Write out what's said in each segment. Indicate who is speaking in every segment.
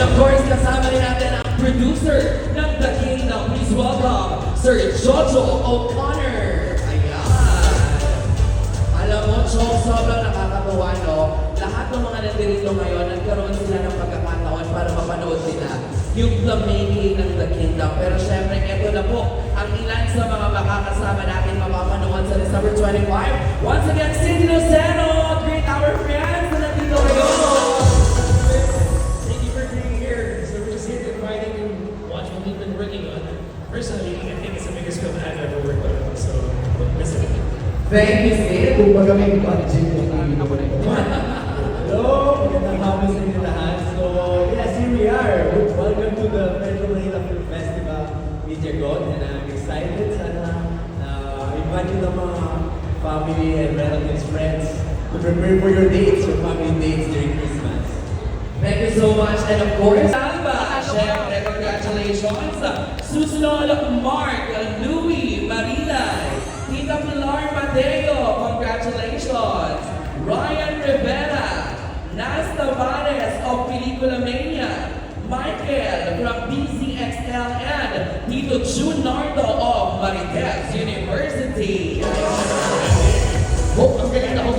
Speaker 1: of course, kasama rin natin ang producer ng The Kingdom. Please welcome Sir Jojo O'Connor. Ayan. Alam mo, Chong, sobrang nakakatuwa, no? Lahat ng mga nandirito ngayon, nagkaroon sila ng pagkakataon para mapanood nila yung the making ng The Kingdom. Pero syempre, eto na po ang ilan sa mga makakasama natin mapapanood sa December 25. Once again, Cindy Lucero,
Speaker 2: Thank you,
Speaker 1: Sid.
Speaker 3: Kumbaga may budget yung TV ko na ito.
Speaker 4: Hello, magandang hapon sa inyo lahat. So, yes, here we are. Welcome to the Metro Manila Film Festival Media God. And I'm excited sana na invite you ng mga family and relatives, friends to prepare for your dates, your family dates during Christmas.
Speaker 1: Thank you so much. And of course, Alba, syempre, congratulations. Susunod, Mark, Louie, Marilay, Tita Pilar Mateo, congratulations. Ryan Rivera, Nas Tavares of Pelicula Mania, Michael from DCXL and Tito Jun Nardo of Marites University.
Speaker 2: Oh, ang galing na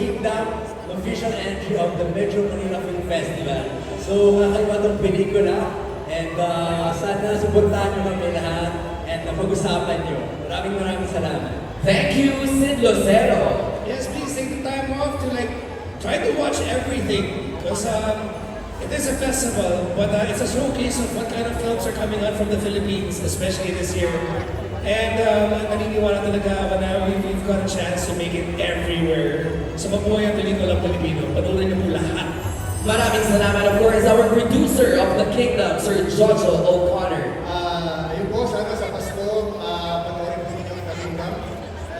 Speaker 4: nyo ang The official entry of the Metro Manila Film Festival. So, kakaiba itong pelikula and uh, sana suportahan nyo kami lahat and uh, pag-usapan nyo. Maraming maraming salamat.
Speaker 1: Thank you, Sid Lucero.
Speaker 2: Yes, please take the time off to like try to watch everything because um, it is a festival, but uh, it's a showcase of what kind of films are coming out from the Philippines, especially this year. And um, naniniwala talaga ako na we- we've got a chance to make it everywhere. So mabuhay ang pelikulang Pilipino. Panoorin niyo po lahat.
Speaker 1: Maraming salamat. Of course, our producer of the kingdom, Sir Jojo O'Connor.
Speaker 5: Ah, ayun po, sana sa Pasko, ah, panoorin po ninyo ang Kingdom.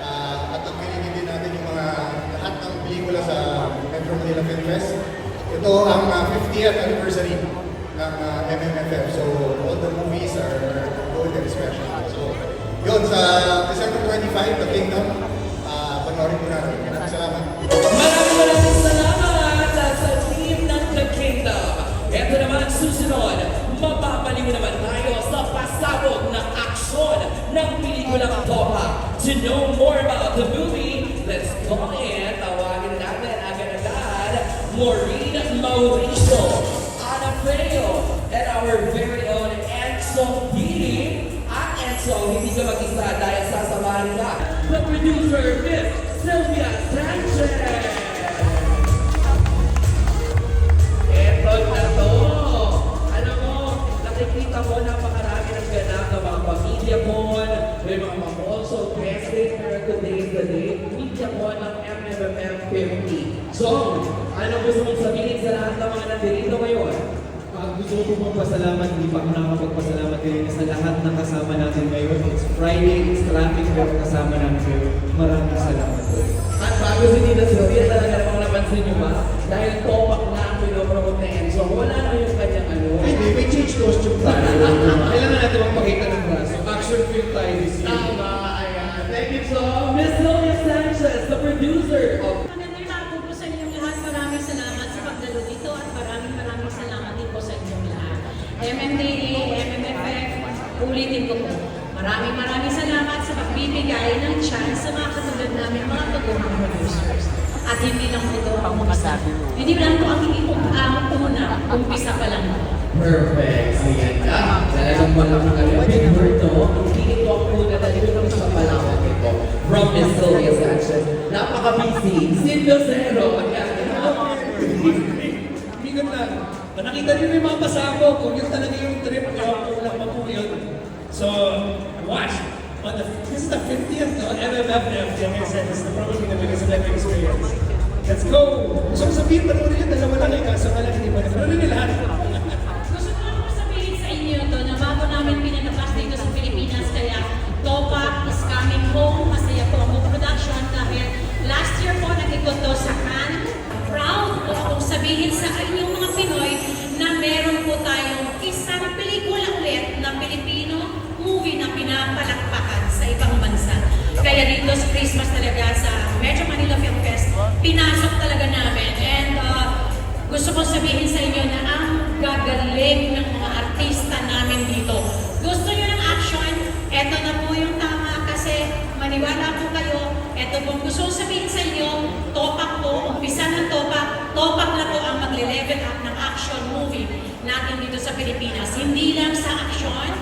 Speaker 5: Ah, at tagpilingin din natin yung mga lahat ng pelikula sa Metro Manila Film Fest. Ito ang ah, 50th anniversary ng ah, MMFF. So, all the movies are golden special. So, yun, sa December 25, The Kingdom, ah, panoorin po natin. Maraming salamat.
Speaker 1: Maraming maraming salamat sa team ng The Kingdom. Ito naman susunod, mapapaliw naman tayo sa pasabog na aksyon ng pelikulang Topa. To know more about the movie, let's call in, tawagin natin agad-agad, Maureen Mauricio, The producer, Miss Sylvia Sanchez. Eto na to. Alam mo, nakikita ko napakarami ng ganap ng pamilya ko. May mga mga also guested, pero today the day. Media ko ng MMFM 50. So, ano gusto mong sabihin sa lahat ng mga nandito ngayon?
Speaker 4: Ah, gusto ko po magpasalamat, hindi pa ako nakakapagpasalamat kayo sa lahat ng kasama natin ngayon. It's Friday, it's traffic, pero kasama namin kayo. Maraming salamat po.
Speaker 1: At bago si Tita Sylvia, talaga namang napansin niyo ba? Dahil topak na ang pinopromote na Enzo, wala na yung kanyang ano.
Speaker 3: Hindi, may change costume tayo. Kailangan natin magpakita ng braso. Action film tayo this year.
Speaker 1: Tama, ayan. Thank you so Miss Sylvia Sanchez, the producer of
Speaker 6: MMDA, MMFF, ulitin ko po. Maraming maraming salamat sa pagbibigay ng chance sa mga katulad namin mga totoong producers. At hindi lang po ito ang umpisa. Hindi lang po ang ang una, umpisa pa lang.
Speaker 1: Perfect. Ayan na. Talagang malaking kayo. Big word to. Hindi ito ang una dahil ito ang isa pa lang ito. From Miss Sylvia Sanchez. Napaka-busy. Sid Lucero. Ayan.
Speaker 2: Bigat lang. Nakita niyo yung mga pasabog. Kung yun talaga yung trip nyo, kulang pa po yun. So, watch. On the, this is the 50th no? MMFF. Like I said, this is probably the biggest electric experience. Let's go! Gusto ko sabihin, panoorin yun, dalawa lang eh. Kaso nga lang, hindi pa. Panoorin niyo lahat.
Speaker 6: Kong sabihin sa inyo na ang gagaling ng mga artista namin dito. Gusto nyo ng action? Eto na po yung tama kasi maniwala po kayo. Eto po gusto kong sabihin sa inyo, topak po, umpisa ng topak, topak na po ang magle-level up ng action movie natin dito sa Pilipinas. Hindi lang sa action,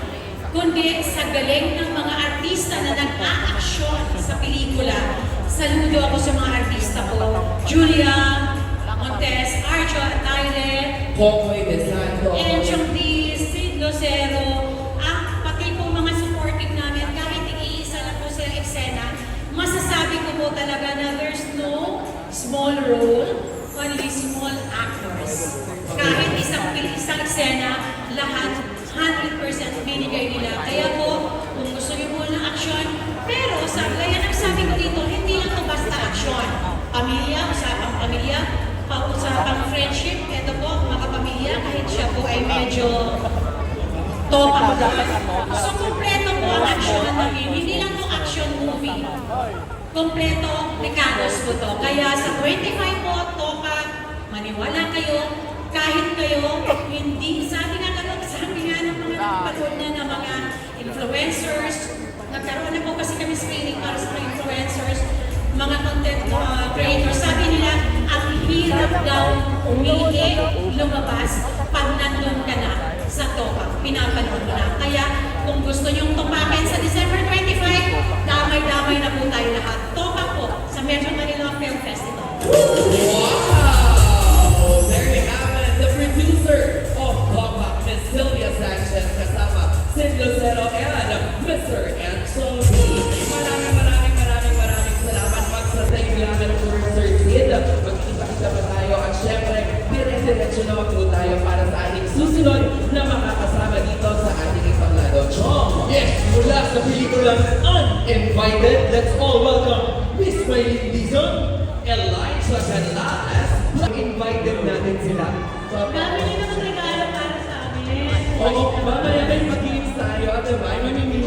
Speaker 6: kundi sa galing ng mga artista na nag-a-action sa pelikula. Saludo ako sa mga artista ko. Julia Montes, Arjo Ataile,
Speaker 1: Popoy de Santo.
Speaker 6: Enchong Diz, Sid Lucero, ah, pati po mga supporting namin, kahit iisa lang po sila eksena, masasabi ko po talaga na there's no small role, only small actors. Kahit isang, isang eksena, lahat 100% binigay nila. Kaya po, kung gusto niyo po ng action, pero sa gaya ng sabi ko dito, hindi lang to basta action. Pamilya, usapang pamilya, pausapang friendship, ito po, mga pamilya, kahit siya po ay medyo topak na. So, kompleto po ang action namin. Hindi lang to action movie. Kompleto, mekanos po to. Kaya sa 25 po, topak, maniwala kayo, kahit kayo, hindi, sabi nga kalot, sabi nga ng mga nagpapanood na ng mga influencers, nagkaroon na po kasi kami screening para sa mga influencers, mga content uh, creators, sabi nila, ang hirap daw umihi, lumabas, pag nandun ka na sa topak, pinapanood mo na. Kaya kung gusto nyong tupakin sa December 25, damay-damay na po tayo lahat. Topak po sa Metro Manila Film Festival.
Speaker 1: Makakasama dito sa ating ipanglado. Chong!
Speaker 3: Yes, mula sa pelikulang Uninvited, let's all welcome Miss Maylin Dizon,
Speaker 1: Elijah Canlas,
Speaker 3: Invited natin sila. So,
Speaker 6: Dami niyo naman regalo para sa amin.
Speaker 1: Oo, mamaya may mag-games tayo at diba, mamimili.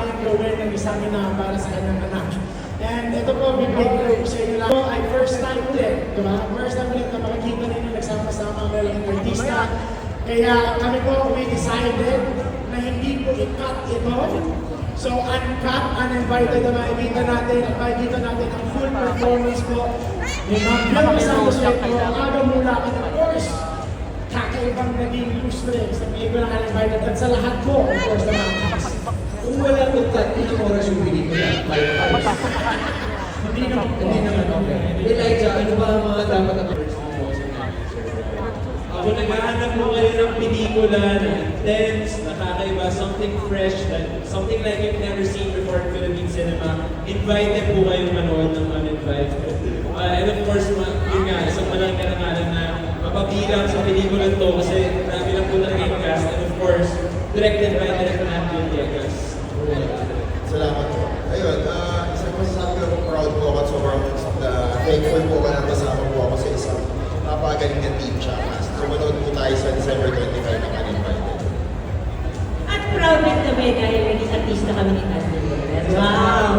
Speaker 7: Kayang gawin ng isang ina para sa kanyang anak. And ito po, bibigay ko sa inyo lang. Ay first time ulit. Diba? First time ulit na makikita ninyo nagsama-sama ang malaking artista. Kaya kami po, we decided na hindi po i-cut ito. So, uncut, uninvited na makikita natin at makikita natin ang full performance po ni Ma'am Bill Santos ang aga mula at of course, kakaibang naging lustre sa pelikula ng uninvited at sa lahat po, of course, na mga.
Speaker 3: Kung wala cut, ilang oras yung pelikula? Five hours.
Speaker 7: Hindi naman po.
Speaker 3: Hindi naman okay. Elijah, ano ba ang mga dapat na
Speaker 8: Kung naghahanap mo kayo ng pelikula na intense, nakakaiba, something fresh, that, something like you've never seen before in Philippine cinema, invited po kayong manood ng Uninvited. Uh, and of course, yun nga, isang malaking karangalan na mapabilang sa pelikula to kasi marami lang po naging cast. And of course, directed by Direk Nat Villegas.
Speaker 5: Salamat po. Ayun, uh, isang masasabi ko proud po ako at sobrang uh, thankful po ako na kasama po ako sa isang napakagaling na team siya. So manood po tayo sa December 25 ng Uninvited.
Speaker 6: At proud din kami dahil naging artista kami ni Tati. Wow!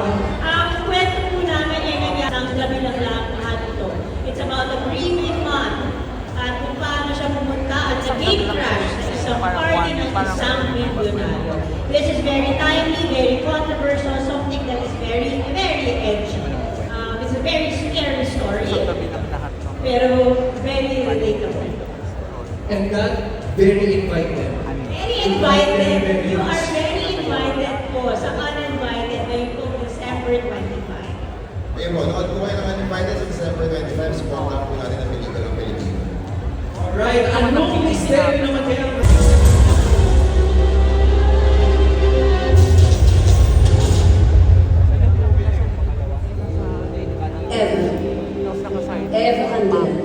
Speaker 6: Ang kwento po namin ay nangyari ang gabi lang lahat ito. It's about a grieving month at kung paano siya pumunta at sa gate crash sa isang party ng isang milyonaryo. This is very timely, very controversial, something that is very, very edgy. Um, it's a very scary story, pero very relatable.
Speaker 3: And that very invited.
Speaker 6: Very invited. You
Speaker 3: are very invited po sa uninvited na yung po December 25.
Speaker 5: Ayun po, nood po kayo ng uninvited sa December 25, support lang po natin ang pelikula ng
Speaker 1: Alright, ano kung
Speaker 6: misteryo
Speaker 1: naman
Speaker 9: Eva. Eva Candela.